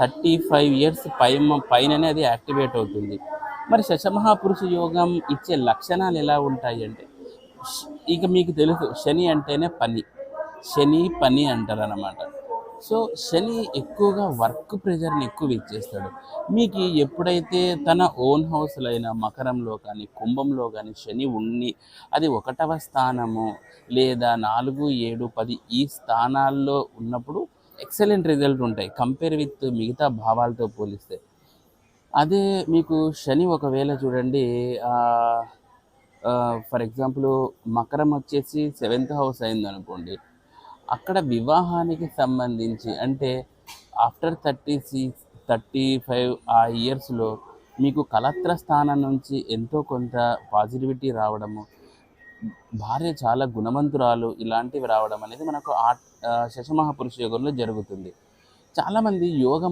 Thirty five years పై పైననే అది activate అవుతుంది. మరి శశమహాపురుష యోగం ఇచ్చే లక్షణాలు ఎలా ఉంటాయి అంటే ఇక మీకు తెలుసు శని అంటేనే పని. శని పని అంటారు అనమాట సో శని ఎక్కువగా వర్క్ ప్రెజర్ని ఎక్కువ ఇచ్చేస్తాడు. మీకు ఎప్పుడైతే తన ఓన్ హౌస్లో అయినా మకరంలో కానీ కుంభంలో కానీ శని ఉండి అది ఒకటవ స్థానము లేదా నాలుగు ఏడు పది ఈ స్థానాల్లో ఉన్నప్పుడు ఎక్సలెంట్ రిజల్ట్ ఉంటాయి. కంపేర్ విత్ మిగతా భావాలతో పోలిస్తే. అదే మీకు శని ఒకవేళ చూడండి ఫర్ ఎగ్జాంపుల్ మకరం వచ్చేసి సెవెంత్ హౌస్ అయింది అనుకోండి. అక్కడ వివాహానికి సంబంధించి అంటే after thirty six thirty five ఆ ఇయర్స్లో మీకు కలత్ర స్థానం నుంచి ఎంతో కొంత పాజిటివిటీ రావడము భార్య చాలా గుణవంతురాలు ఇలాంటివి రావడం అనేది మనకు ఆ శశమహాపురుష యోగంలో జరుగుతుంది. చాలామంది యోగం